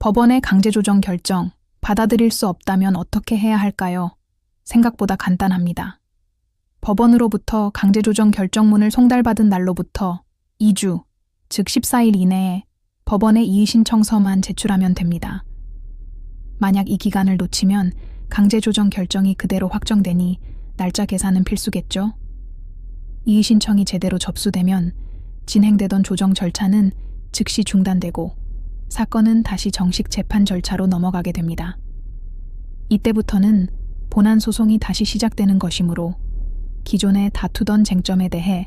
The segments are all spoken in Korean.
법원의 강제조정 결정 받아들일 수 없다면 어떻게 해야 할까요? 생각보다 간단합니다. 법원으로부터 강제조정 결정문을 송달받은 날로부터 2주, 즉 14일 이내에 법원에 이의신청서만 제출하면 됩니다. 만약 이 기간을 놓치면 강제조정 결정이 그대로 확정되니 날짜 계산은 필수겠죠? 이의신청이 제대로 접수되면 진행되던 조정 절차는 즉시 중단되고 사건은 다시 정식 재판 절차로 넘어가게 됩니다. 이때부터는 본안 소송이 다시 시작되는 것이므로 기존에 다투던 쟁점에 대해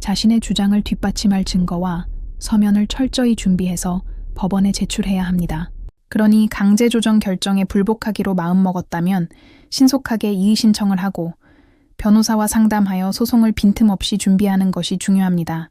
자신의 주장을 뒷받침할 증거와 서면을 철저히 준비해서 법원에 제출해야 합니다. 그러니 강제 조정 결정에 불복하기로 마음먹었다면 신속하게 이의 신청을 하고 변호사와 상담하여 소송을 빈틈없이 준비하는 것이 중요합니다.